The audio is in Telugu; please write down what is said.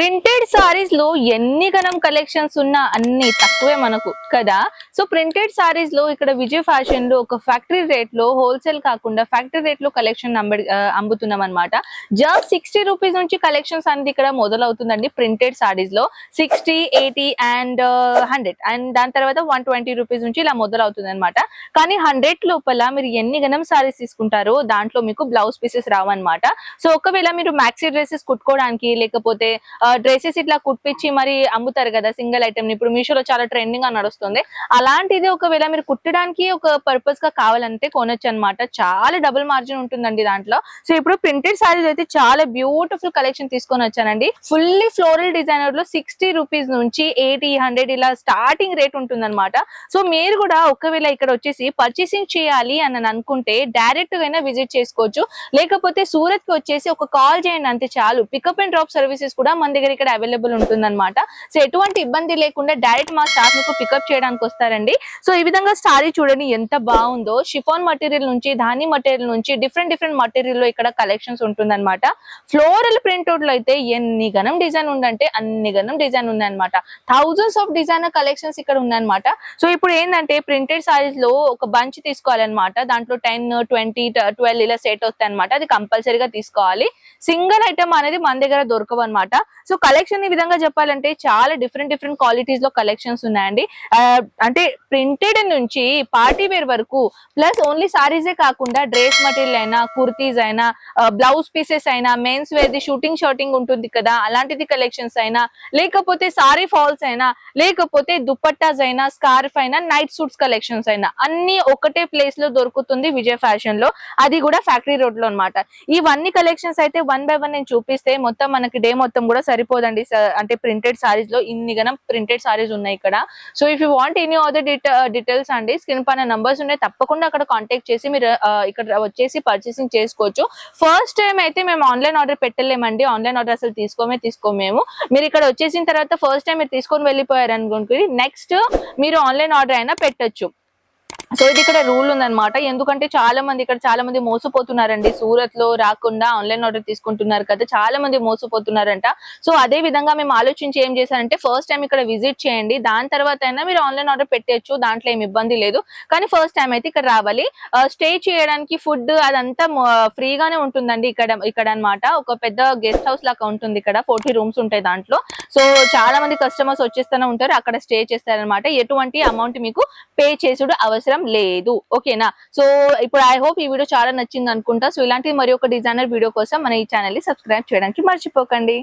ప్రింటెడ్ సారీస్లో ఎన్ని గణం కలెక్షన్స్ ఉన్నా అన్ని తక్కువే మనకు కదా? సో ప్రింటెడ్ సారీస్లో ఇక్కడ విజయ్ ఫ్యాషన్లో ఒక ఫ్యాక్టరీ రేట్లో హోల్సేల్ కాకుండా ఫ్యాక్టరీ రేట్లో కలెక్షన్ అమ్ముతున్నాం అనమాట జస్ట్ సిక్స్టీ రూపీస్ నుంచి కలెక్షన్స్ అనేది ఇక్కడ మొదలవుతుందండి printed సారీస్లో. Sixty eighty and hundred and దాని తర్వాత వన్ ట్వంటీ రూపీస్ నుంచి ఇలా మొదలవుతుంది అనమాట కానీ హండ్రెడ్ లోపల మీరు ఎన్ని గణం సారీస్ తీసుకుంటారో దాంట్లో మీకు బ్లౌజ్ పీసెస్ రావన్నమాట. సో ఒకవేళ మీరు మ్యాక్సీ డ్రెస్సెస్ కుట్టుకోవడానికి లేకపోతే డ్రెస్సెస్ ఇట్లా కుట్టించి మరి అమ్ముతారు కదా సింగిల్ ఐటమ్ ఇప్పుడు మీషోలో చాలా ట్రెండింగ్గా నడుస్తుంది. అలాంటిది ఒకవేళ మీరు కుట్టడానికి ఒక పర్పస్గా కావాలంటే కొనొచ్చు అనమాట చాలా డబుల్ మార్జిన్ ఉంటుందండి దాంట్లో. సో ఇప్పుడు ప్రింటెడ్ సారీస్ అయితే చాలా బ్యూటిఫుల్ కలెక్షన్ తీసుకొని వచ్చానండి. ఫుల్లీ ఫ్లోరల్ డిజైనర్లో సిక్స్టీ రూపీస్ నుంచి ఎయిటీ హండ్రెడ్ ఇలా స్టార్టింగ్ రేట్ ఉంటుందన్నమాట. సో మీరు కూడా ఒకవేళ ఇక్కడ వచ్చేసి పర్చేసింగ్ చేయాలి అని అనుకుంటే డైరెక్ట్గా విజిట్ చేసుకోవచ్చు. లేకపోతే సూరత్కి వచ్చేసి ఒక కాల్ చేయండి అంతే చాలు. పికప్ అండ్ డ్రాప్ సర్వీసెస్ కూడా మన దగ్గర ఇక్కడ అవైలబుల్ ఉంటుందన్నమాట. సో ఎటువంటి ఇబ్బంది లేకుండా డైరెక్ట్ మా స్టాఫ్ మీకు పికప్ చేయడానికి వస్తారండి. సో ఈ విధంగా సారీ చూడండి ఎంత బాగుందో. షిఫాన్ మటీరియల్ నుంచి ధాని మటీరియల్ నుంచి డిఫరెంట్ డిఫరెంట్ మటీరియల్లో ఇక్కడ కలెక్షన్స్ ఉంటుందన్నమాట. ఫ్లోరల్ ప్రింట్అవుట్లో అయితే ఎన్ని గనం డిజైన్ ఉందంటే అన్ని గనం డిజైన్ ఉందన్నమాట. థౌజండ్స్ ఆఫ్ డిజైనర్ కలెక్షన్స్ ఇక్కడ ఉన్నాయన్నమాట సో ఇప్పుడు ఏంటంటే ప్రింటెడ్ సారీస్లో ఒక బంచ్ తీసుకోవాలన్నమాట. దాంట్లో టెన్ ట్వంటీ ట్వెల్వ్ ఇలా సెట్ వస్తాయి అనమాట అది కంపల్సరీగా తీసుకోవాలి. సింగిల్ ఐటమ్ అనేది మన దగ్గర దొరకవు అనమాట సో కలెక్షన్ ఈ విధంగా చెప్పాలంటే చాలా డిఫరెంట్ డిఫరెంట్ క్వాలిటీస్లో కలెక్షన్స్ ఉన్నాయండి. అంటే ప్రింటెడ్ నుంచి పార్టీ వేర్ వరకు ప్లస్ ఓన్లీ సారీసే కాకుండా డ్రెస్ మెటీరియల్ అయినా కుర్తీస్ అయినా బ్లౌజ్ పీసెస్ అయినా men's wear the suiting shirting ఉంటుంది కదా అలాంటిది కలెక్షన్స్ అయినా లేకపోతే సారీ ఫాల్స్ అయినా లేకపోతే దుప్పట్టాస్ అయినా స్కార్ఫ్ అయినా నైట్ సూట్స్ కలెక్షన్స్ అయినా అన్ని ఒకటే ప్లేస్లో దొరుకుతుంది విజయ్ ఫ్యాషన్లో. అది కూడా ఫ్యాక్టరీ రోడ్లో అనమాట ఇవన్నీ కలెక్షన్స్ అయితే వన్ బై వన్ నేను చూపిస్తే మొత్తం మనకి డే మొత్తం కూడా సరిపోదండి అంటే ప్రింటెడ్ సారీస్లో ఇన్ని గనం ప్రింటెడ్ సారీస్ ఉన్నాయి ఇక్కడ. So if you want any other details అండి స్క్రీన్ పైన నంబర్స్ ఉన్నాయి తప్పకుండా అక్కడ కాంటాక్ట్ చేసి మీరు uh, ఇక్కడ వచ్చేసి పర్చేసింగ్ చేసుకోవచ్చు. ఫస్ట్ టైం అయితే మేము ఆన్లైన్ ఆర్డర్ పెట్టలేమండి. ఆన్లైన్ ఆర్డర్ అసలు తీసుకోమే తీసుకోమేము మేము. మీరు ఇక్కడ వచ్చేసిన తర్వాత ఫస్ట్ టైం మీరు తీసుకొని వెళ్ళిపోయారు అనుకుంటుంది నెక్స్ట్ మీరు ఆన్లైన్ ఆర్డర్ అయినా పెట్టొచ్చు. సో ఇది ఇక్కడ రూల్ ఉందన్నమాట. ఎందుకంటే చాలా మంది ఇక్కడ చాలా మంది మోసపోతున్నారండి. సూరత్లో రాకుండా ఆన్లైన్ ఆర్డర్ తీసుకుంటున్నారు కదా చాలా మంది మోసపోతున్నారంట. సో అదే విధంగా మేము ఆలోచించి ఏం చేశారంటే ఫస్ట్ టైం ఇక్కడ విజిట్ చేయండి. దాని తర్వాత అయినా మీరు ఆన్లైన్ ఆర్డర్ పెట్టేయచ్చు దాంట్లో ఏమి ఇబ్బంది లేదు. కానీ ఫస్ట్ టైం అయితే ఇక్కడ రావాలి. Uh, స్టే చేయడానికి ఫుడ్ అదంతా uh, ఫ్రీగానే ఉంటుందండి ఇక్కడ ఇక్కడ అన్నమాట ఒక పెద్ద గెస్ట్ హౌస్ లాగా ఉంటుంది ఇక్కడ. ఫోర్టీ రూమ్స్ ఉంటాయి దాంట్లో. సో చాలా మంది కస్టమర్స్ వచ్చేస్తూనే ఉంటారు. అక్కడ స్టే చేస్తారనమాట ఎటువంటి అమౌంట్ మీకు పే చేసుడు అవసరం అవసరం లేదు. ఓకేనా? సో ఇప్పుడు ఐ హోప్ ఈ వీడియో చాలా నచ్చింది అనుకుంటా సో ఇలాంటి మరి ఒక డిజైనర్ వీడియో కోసం మన ఈ ఛానల్ని సబ్స్క్రైబ్ చేయడానికి మర్చిపోకండి.